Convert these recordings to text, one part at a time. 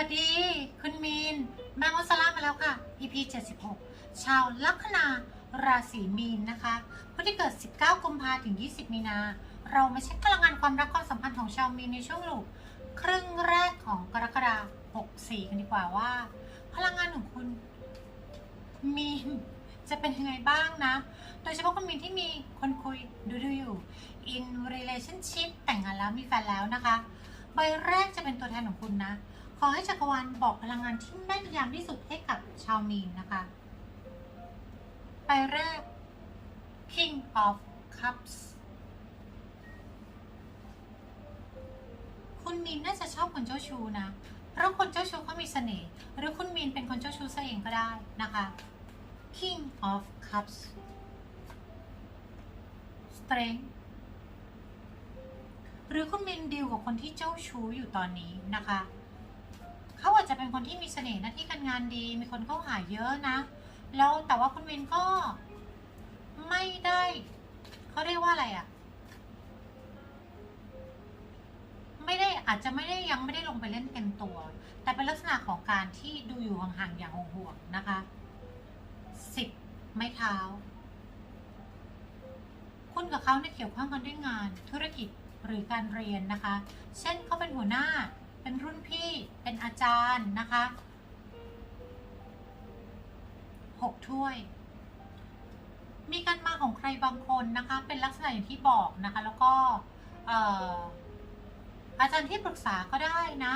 วัสดี คุณมีนแม่มดสลามาแล้วค่ะ EP 76 ชาวลัคนาราศีมีนนะคะผู้ที่เกิด 19 กุมภาถึง 20 มีนา เรามาเช็คพลังงานความรักความสัมพันธ์ของชาวมีนในช่วงลูกครึ่งแรกของกรกฎาคม64 กันดีกว่าว่า พลังงานของคุณมีนจะเป็นยังไงบ้างนะ โดยเฉพาะคุณมีนที่มีคนคุยดูดูอยู่ in relationship แต่งงานแล้วมีแฟนแล้วนะคะ ใบแรกจะเป็นตัวแทนของคุณนะ ขอให้จักรวาลบอกพลังงานที่แม่นยำที่สุดให้กับชาวมีนนะคะใบแรก King of Cups คุณมีนน่าจะชอบคนเจ้าชู้นะ เพราะคนเจ้าชู้เขามีเสน่ห์ หรือคุณมีนเป็นคนเจ้าชู้ซะเองก็ได้นะคะ King of Cups Strength หรือคุณมินดีลกับคนที่เจ้าชู้อยู่ตอนนี้นะคะ จจะเป็นคนที่มีเสน่ห์หน้าที่การงานดี มีคนเข้าหาเยอะนะ แล้วแต่ว่าคุณมินก็ไม่ได้เขาเรียกว่าอะไรอะไม่ได้อาจจะไม่ได้ยังไม่ได้ลงไปเล่นเต็มตัว แต่เป็นลักษณะของการที่ดูอยู่ห่างๆอย่างห่วงๆนะคะสิบไม้เท้า คุณกับเขาเนี่ยเกี่ยวข้องกันด้วยงานธุรกิจหรือการเรียนนะคะ เช่นเขาเป็นหัวหน้า เป็นรุ่นพี่เป็นอาจารย์นะคะหกถ้วย มีการมาของใครบางคนนะคะ เป็นลักษณะอย่างที่บอกนะคะ แล้วก็ออาจารย์ที่ปรึกษาก็ได้นะ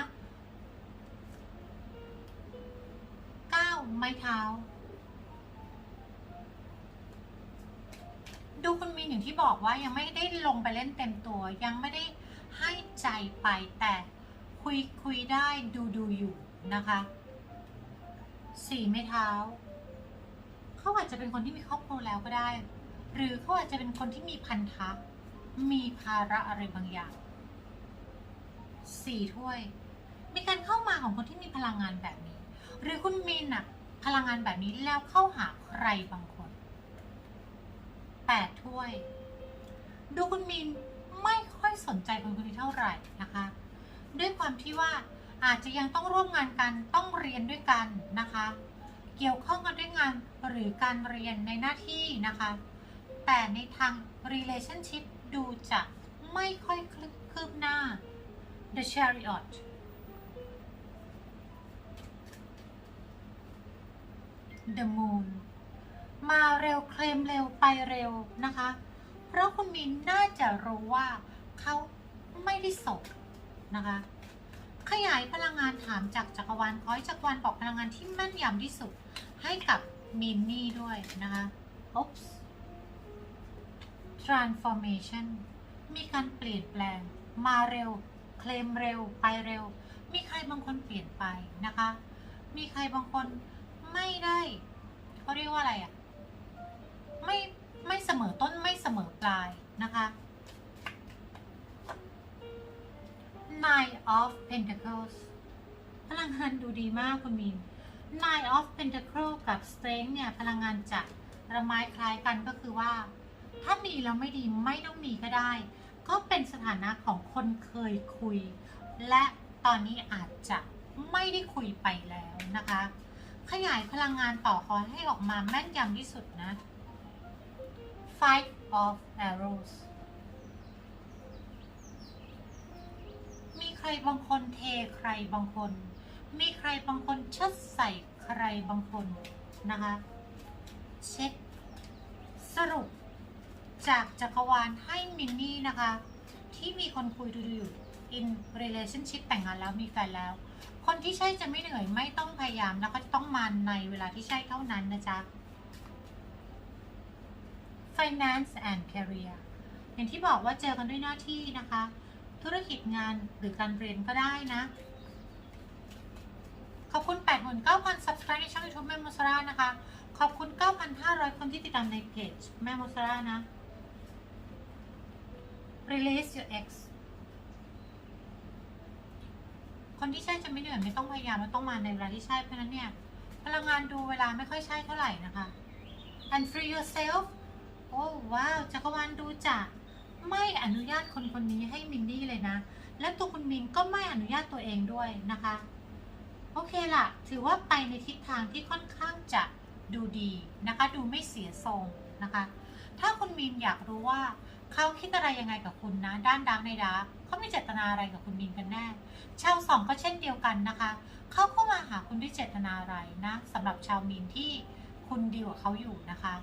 เก้าไม้เท้า ดูคุณมีนอย่างที่บอกว่ายังไม่ได้ลงไปเล่นเต็มตัว ยังไม่ได้ให้ใจไปแต่ คุยคุยได้ดูดูอยู่นะคะสี่ไม้เท้า เขาอาจจะเป็นคนที่มีครอบครัวแล้วก็ได้ หรือเขาอาจจะเป็นคนที่มีพันธะมีภาระอะไรบางอย่างสี่ถ้วย มีการเข้ามาของคนที่มีพลังงานแบบนี้ หรือคุณมีนอะพลังงานแบบนี้แล้วเข้าหาใครบางคนแปดถ้วย ดูคุณมีนไม่ค่อยสนใจคนคนนี้เท่าไหร่นะคะ ด้วยความที่ว่าอาจจะยังต้องร่วมงานกันต้องเรียนด้วยกันนะคะ เกี่ยวข้องกันด้วยงานหรือการเรียนในหน้าที่นะคะ แต่ในทาง relationship ดูจะไม่ค่อยคืบหน้า The Chariot The Moon มาเร็วเคลมเร็วไปเร็วนะคะ เพราะคุณมินน่าจะรู้ว่าเขาไม่ได้โสด นะคะ ขยายพลังงานถามจากจักรวาลขอให้จักรวาลบอกพลังงานที่แม่นยำที่สุดให้กับมินนี่ด้วยนะคะ Oops transformation มีการเปลี่ยนแปลง มาเร็ว เคลมเร็ว ไปเร็ว มีใครบางคนเปลี่ยนไปนะคะ มีใครบางคนไม่ได้เขาเรียกว่าอะไรอะ่ะ ไม่ไม่เสมอต้นไม่เสมอปลายนะคะ Nine of Pentacles พลังงานดูดีมากคุณมีน Nine of Pentacles กับ Strength เนี่ย พลังงานจะระไม้คล้ายกันก็คือว่า ถ้ามีแล้วไม่ดีไม่ต้องมีก็ได้ ก็เป็นสถานะของคนเคยคุย และตอนนี้อาจจะไม่ได้คุยไปแล้วนะคะ ขยายพลังงานต่อขอให้ออกมาแม่นยำที่สุดนะ Five of Arrows มีใคร บางคนเทใครบางคน มีใครบางคนเชิดใส่ใครบางคนนะคะ เช็ค สรุป จากจักรวาลให้มินนี่นะคะ ที่มีคนคุยดูอยู่ in relationship แต่งงานแล้วมีแฟนแล้ว คนที่ใช่จะไม่เหนื่อยไม่ต้องพยายามแล้วก็จะต้องมันในเวลาที่ใช่เท่านั้นนะจ๊ะ finance and career อย่างที่บอกว่าเจอกันด้วยหน้าที่นะคะ ธุรกิจงานหรือการเรียนก็ได้นะ ขอบคุณ 89,000 subscribe ในช่อง YouTube แม่มอสรานะคะ ขอบคุณ 9,500 คนที่ติดตามในเพจแม่มอสรานะ release your ex คนที่ใช่จะไม่เหนื่อยไม่ต้องพยายามไม่ต้องมาในเวลาที่ใช่เพราะนั้นเนี่ย พลังงานดูเวลาไม่ค่อยใช่เท่าไหร่นะคะ and free yourself โอ้ว้าวจักรวาลดูจะ ไม่อนุญาตคนคนนี้ให้มินนี่เลยนะ และตัวคุณมินก็ไม่อนุญาตตัวเองด้วยนะคะ โอเคล่ะถือว่าไปในทิศทางที่ค่อนข้างจะดูดีนะคะ ดูไม่เสียทรงนะคะ ถ้าคุณมีนอยากรู้ว่าเขาคิดอะไรยังไงกับคุณนะ ด้านดังในดาร์กเขามีเจตนาอะไรกับคุณมีนกันแน่ชาวสองก็เช่นเดียวกันนะคะเขาก็มาหาคุณด้วยเจตนาอะไรนะสำหรับชาวมีนที่คุณดีลกับเขาอยู่นะคะ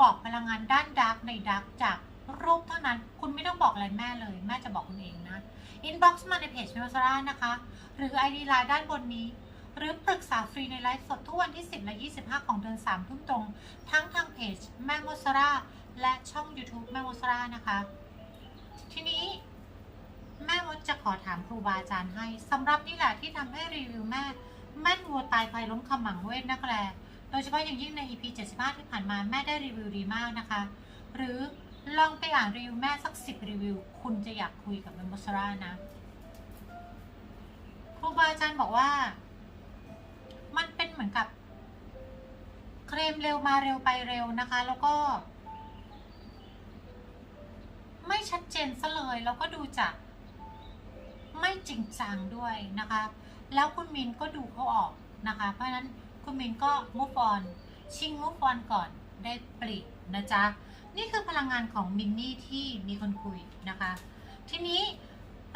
บอกพลังงานด้านดาร์กในดาร์กจากรูปเท่านั้น คุณไม่ต้องบอกอะไรแม่เลย แม่จะบอกคุณเองนะอินบ็อกซ์มาในเพจมิวสรานะคะ หรือ ID ไลน์ด้านบนนี้ หรือปรึกษาฟรีในไลฟ์สดทุกวันที่ 10 และ 25 ของเดือน3ทุ่มตรง ทั้งทางเพจแม่โมดสราและช่อง YouTube แม่โมดสรานะคะ ทีนี้แม่มดจะขอถามครูบาอาจารย์ให้สำหรับนี่แหละที่ทำให้รีวิวแม่แม่นวัวตายไฟล้มขมังเวทนักแล โดยเฉพาะอย่างยิ่งใน EP 75 ที่ผ่านมาแม่ได้รีวิวดีมากนะคะ หรือลองไปอ่านรีวิวแม่สัก 10 รีวิว คุณจะอยากคุยกับแม่มดสรานะ ครูบาอาจารย์บอกว่า มันเป็นเหมือนกับ เคลมเร็วมาเร็วไปเร็วนะคะ แล้วก็ ไม่ชัดเจนซะเลย แล้วก็ดูจากไม่จริงจังด้วยนะคะ แล้วคุณมินก็ดูเขาออกนะคะ เพราะฉะนั้น คุณมินก็ move on ชิง move on ก่อนได้ปลีกนะจ๊ะ นี่คือพลังงานของมินนี่ที่มีคนคุยนะคะ ทีนี้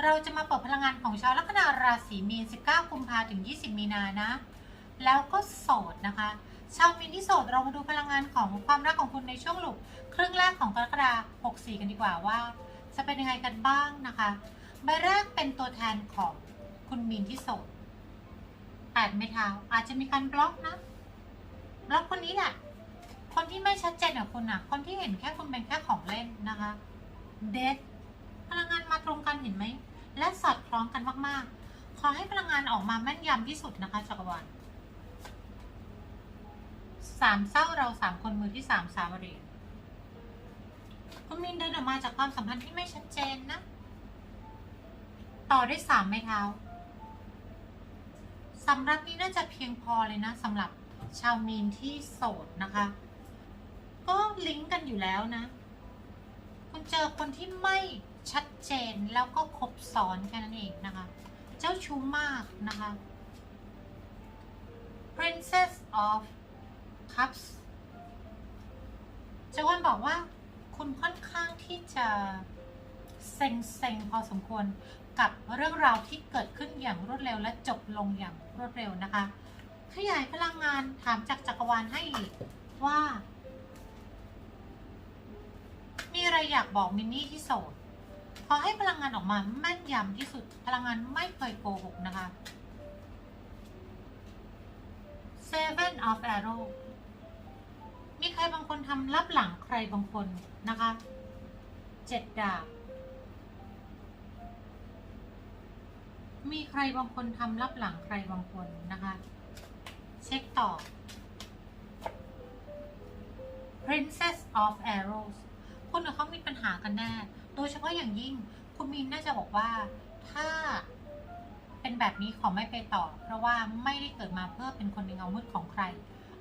เราจะมาเปิดพลังงานของชาวลัคนาราศีมีน 19 กุมภาถึง 20 มีนานะ แล้วก็โสดนะคะ ชาวมีนที่โสดเรามาดูพลังงานของความรักของคุณในช่วงหลุกครึ่งแรกของกรกฎาคม64 กันดีกว่าว่า จะเป็นยังไงกันบ้างนะคะ ใบแรกเป็นตัวแทนของคุณมีนที่โสด แปดไม้เท้า อาจจะมีการบล็อกนะบล็อกคนนี้แหละคนที่ไม่ชัดเจนกับคุณอะคนที่เห็นแค่คุณเป็นแค่ของเล่นนะคะเดทพลังงานมาตรงกันเห็นไหม และสอดคล้องกันมากๆ ขอให้พลังงานออกมาแม่นยำที่สุดนะคะจักรวาลสามเศร้าเราสามคนมือที่สามสามเรียญคุณมินเดินออกมาจากความสัมพันธ์ที่ไม่ชัดเจนนะ ต่อด้วยสามไม้เท้า สำหรับนี้น่าจะเพียงพอเลยนะสำหรับชาวมีนที่โสดนะคะ ก็ลิงก์กันอยู่แล้วนะ คุณเจอคนที่ไม่ชัดเจนแล้วก็ครบซ้อนแค่นั้นเองนะคะ เจ้าชู้มากนะคะ Princess of Cups จวันบอกว่าคุณค่อนข้างที่จะเซ็งเซ็งๆพอสมควร กับเรื่องราวที่เกิดขึ้นอย่างรวดเร็วและจบลงอย่างรวดเร็วนะคะ ขยายพลังงานถามจากจักรวาลให้อีกว่า มีอะไรอยากบอกมินนี่ที่โสดขอให้พลังงานออกมาแม่นยำที่สุดพลังงานไม่เคยโกหกนะคะ Seven of Arrow มีใครบางคนทำลับหลังใครบางคนนะคะเจ็ดดาบ มีใครบางคนทำลับหลังใครบางคนนะคะ เช็คต่อ Princess of Arrows คุณกับเขามีปัญหากันแน่ โดยเฉพาะอย่างยิ่ง คุณมีนน่าจะบอกว่า ถ้าเป็นแบบนี้ขอไม่ไปต่อ เพราะว่าไม่ได้เกิดมาเพื่อเป็นคนในเงามืดของใคร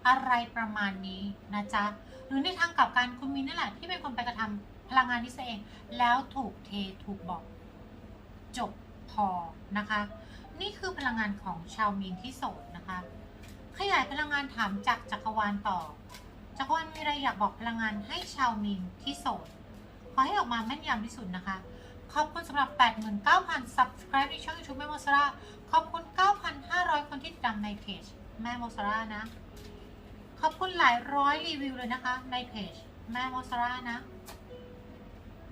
อะไรประมาณนี้นะจ๊ะ หรือในทางกลับกันคุณมีนนั่นแหละที่เป็นคนไปกระทำพลังงานนี้เอง แล้วถูกเทถูกบอก จบ พอนะคะ นี่คือพลังงานของชาวมีนที่โสดนะคะ ขยายพลังงานถามจากจักรวาลต่อ จักรวาลมีอะไรอยากบอกพลังงานให้ชาวมีนที่โสด ขอให้ออกมาแม่นยำที่สุดนะคะ ขอบคุณสำหรับ 89,000 subscribe ในช่อง YouTube แม่โมสราขอบคุณ 9,500 คนที่ติดตามในเพจแม่โมสรานะ ขอบคุณหลายร้อยรีวิวเลยนะคะในเพจแม่โมสรานะ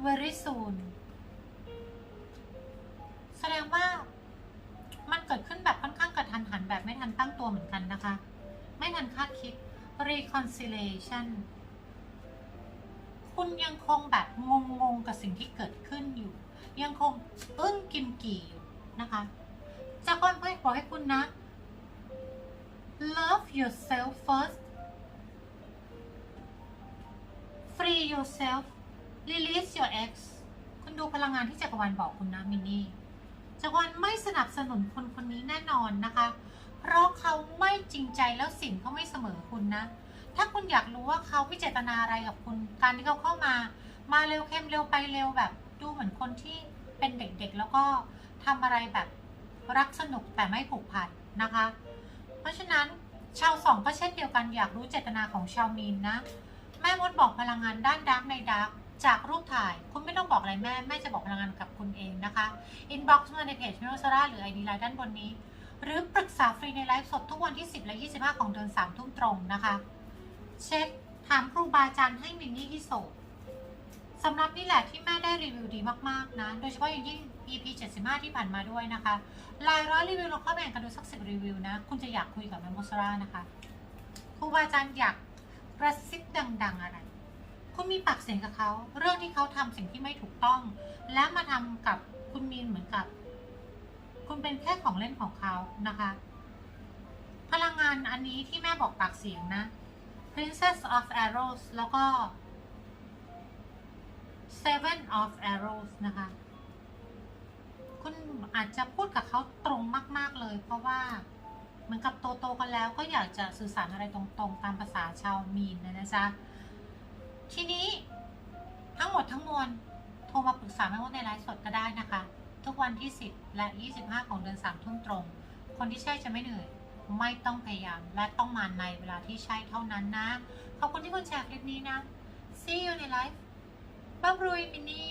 very soon แสดงว่ามันเกิดขึ้นแบบค่อนข้างกระทันหันแบบไม่ทันตั้งตัวเหมือนกันนะคะ ไม่ทันคาดคิด reconciliation คุณยังคงแบบงงๆกับสิ่งที่เกิดขึ้นอยู่ ยังคงอึ้งกิมกี่อยู่นะคะจะค่อยๆบอให้คุณนะ love yourself first free yourself release your ex คุณดูพลังงานที่จักรวาลบอกคุณนะมินนี่ จักรวาลไม่สนับสนุนคนคนนี้แน่นอนนะคะ เพราะเขาไม่จริงใจแล้วสิ่งเขาไม่เสมอคุณนะ ถ้าคุณอยากรู้ว่าเขาพิจารณาอะไรกับคุณ การที่เขาเข้ามา มาเร็วเข้มเร็วไปเร็วแบบดูเหมือนคนที่เป็นเด็กๆ แล้วก็ทำอะไรแบบรักสนุกแต่ไม่ผูกพันนะคะ เพราะฉะนั้นชาวสองก็เช่นเดียวกันอยากรู้เจตนาของชาวมีนนะ แม่มดบอกพลังงานด้านดาร์กในดาร์ก จากรูปถ่ายคุณไม่ต้องบอกอะไรแม่แม่จะบอกพลังงานกับคุณเองนะคะอินบ็อกซ์มาในเพจมิโรซาร่าหรือไอดีไลน์ด้านบนนี้ หรือปรึกษาฟรีในไลฟ์สดทุกวันที่ 10 และ 25 ของเดือน3ทุ่มตรงนะคะ เช็คถามครูบาอาจารย์ให้มินนี่ที่โสดสำหรับนี่แหละที่แม่ได้รีวิวดีมากๆนะ โดยเฉพาะอย่างยิ่ง EP 75 ที่ผ่านมาด้วยนะคะรายร้อยรีวิวเราเข้าแบ่งกันดูสักสิบรีวิวนะ คุณจะอยากคุยกับแมมโมซาร่านะคะครูบาอาจารย์อยากกระซิบดัง ๆ อะไร คุณมีปากเสียงกับเขา เรื่องที่เขาทำสิ่งที่ไม่ถูกต้อง และมาทำกับคุณมีนเหมือนกับ คุณเป็นแค่ของเล่นของเขานะคะ พลังงานอันนี้ที่แม่บอกปากเสียงนะ Princess of Arrows แล้วก็ Seven of Arrows นะคะ คุณอาจจะพูดกับเขาตรงมาก ๆ เลย เพราะว่าเหมือนกับโตๆกันแล้วก็อยากจะสื่อสารอะไรตรงๆ ตามภาษาชาวมีนนะนะจ๊ะ ทีนี้ทั้งหมดทั้งมวลโทรมาปรึกษาแม่มดในไลฟ์สดก็ได้นะคะ ทุกวันที่ 10 และ 25 ของเดือน3ทุ่มตรง คนที่ใช่จะไม่เหนื่อย ไม่ต้องพยายามและต้องมาในเวลาที่ใช่เท่านั้นนะ ขอบคุณที่คุณแชร์คลิปนี้นะ see you ในไลฟ์บ๊ายบายมินนี่